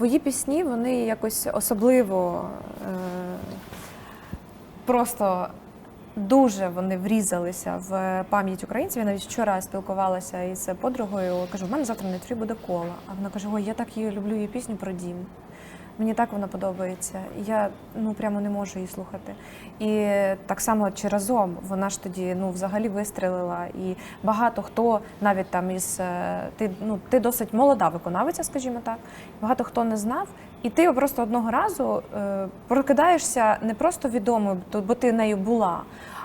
твої пісні, вони якось особливо е, просто дуже вони врізалися в пам'ять українців. Я навіть вчора спілкувалася із подругою. Кажу, в мене завтра на трі буде кола. А вона каже: Ой, я так її люблю її пісню про дім. Мені так вона подобається. І я ну прямо не можу її слухати. І так само чи разом вона ж тоді ну взагалі вистрелила. І багато хто навіть там із е, ти ну ти досить молода виконавиця, скажімо так. Багато хто не знав. І ти просто одного разу е, прокидаєшся не просто відомою, бо ти нею була.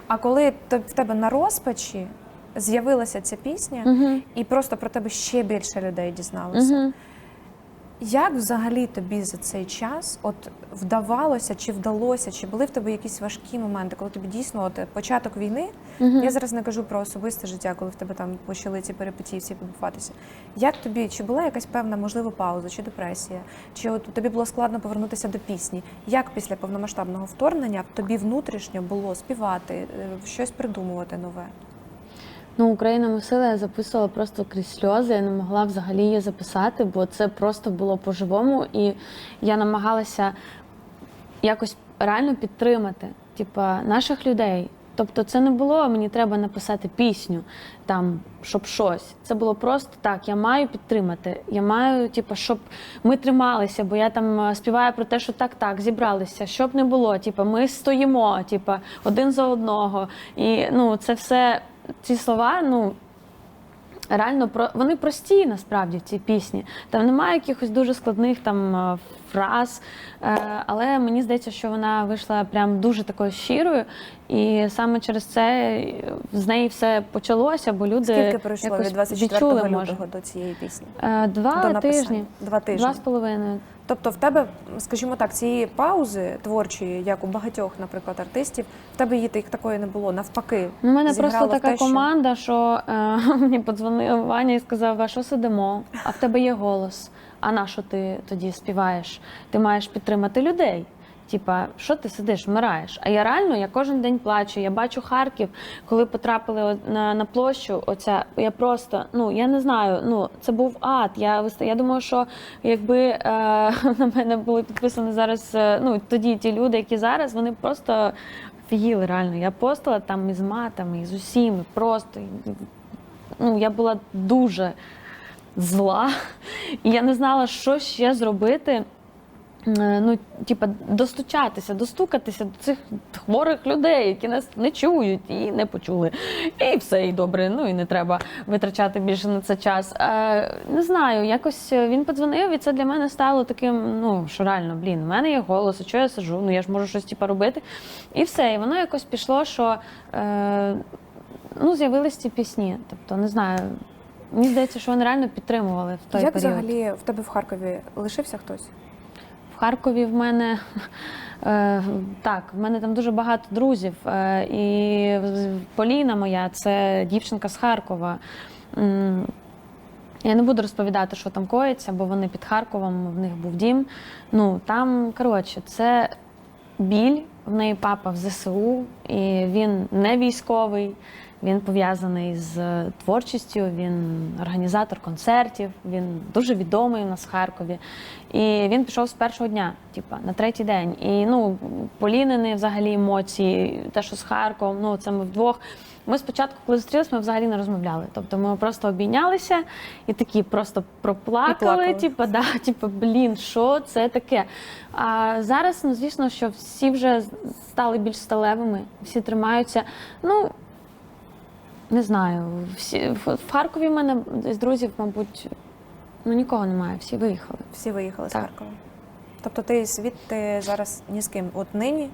А коли в тебе на розпачі з'явилася ця пісня, Угу. і просто про тебе ще більше людей дізналося. Угу. Як взагалі тобі за цей час от вдавалося, чи вдалося, чи були в тебе якісь важкі моменти, коли тобі дійсно от початок війни? Угу. Я зараз не кажу про особисте життя, коли в тебе там почали ці перипетії всі відбуватися. Як тобі, чи була якась певна можливо пауза, чи депресія, чи от тобі було складно повернутися до пісні? Як після повномасштабного вторгнення тобі внутрішньо було співати, е, щось придумувати нове? Ну, Україна Мусила я записувала просто крізь сльози. Я не могла взагалі її записати, бо це просто було по-живому. І я намагалася якось реально підтримати типа, наших людей. Тобто це не було мені треба написати пісню, там, щоб щось. Це було просто так. Я маю підтримати. Я маю, типу, щоб ми трималися, бо я там е, співаю про те, що так, так, зібралися, щоб не було. Типу, ми стоїмо, типу, один за одного. І ну, це все, ці слова, ну. Реально про вони прості насправді ці пісні. Там немає якихось дуже складних там е, фраз. Е, Але мені здається, що вона вийшла прям дуже такою щирою, і саме через це е, з неї все почалося, бо люди Скільки пройшло від 24 відчули, лютого може. до цієї пісні? Два до тижні, Два тижні. два з половиною. Тобто в тебе, скажімо так, цієї паузи творчої, як у багатьох, наприклад, артистів, в тебе її так- такої не було. Навпаки, Ну, У мене просто така те, що- команда, що е, мені подзвонив Ваня і сказав, а що сидимо? А в тебе є голос. А на що ти тоді співаєш? Ти маєш підтримати людей. Типа, що ти сидиш, вмираєш? А я реально я кожен день плачу. Я бачу Харків, коли потрапили на, на площу. Оця я просто ну я не знаю. Ну це був ад. Я я думаю, що якби е, на мене були підписані зараз. е, ну тоді ті люди, які зараз, вони просто офігіли реально. Я постила там із матами, і з усіми. Просто ну я була дуже зла, і я не знала, що ще зробити. Е, Ну, типа, достучатися, достукатися до цих хворих людей, які нас не чують і не почули. І все, і добре. Ну і не треба витрачати більше на це час. Е, не знаю, якось він подзвонив, і це для мене стало таким, ну що реально, блін, в мене є голос, а чого я сижу? Ну я ж можу щось типа робити. І все. І воно якось пішло, що е, ну, з'явились ці пісні. Тобто, не знаю. Мені здається, що вони реально підтримували в той Як період. взагалі в тебе в Харкові лишився хтось? В Харкові в мене е, так, в мене там дуже багато друзів. Е, і Поліна моя це дівчинка з Харкова. Я не буду розповідати, що там коїться, бо вони під Харковом, в них був дім. Ну там, коротше, це біль. В неї папа в ЗСУ, і він не військовий. Він пов'язаний з творчістю, він організатор концертів, він дуже відомий у нас в Харкові. І він пішов з першого дня, типа на третій день. І ну, Полінини взагалі емоції, те, що з Харковом, ну це ми вдвох. Ми спочатку, коли зустрілися, ми взагалі не розмовляли. Тобто ми просто обійнялися і такі просто проплакали. плакали. Типу, да, типу, блін, що це таке? А зараз, ну звісно, що всі вже стали більш сталевими, всі тримаються. Ну не знаю, всі в Харкові в мене з друзів, мабуть, ну нікого немає, всі виїхали. Всі виїхали з Харкова. Тобто ти звідти зараз ні з ким, от нині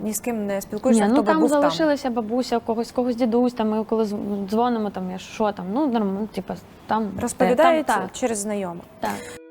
ні з ким не спілкуєшся, Ні, хто ну там був залишилася бабуся, когось когось дідусь. Там ми коли дзвонимо, там я що там, ну нормально, типу, там там. Розповідають там, через знайомих. так.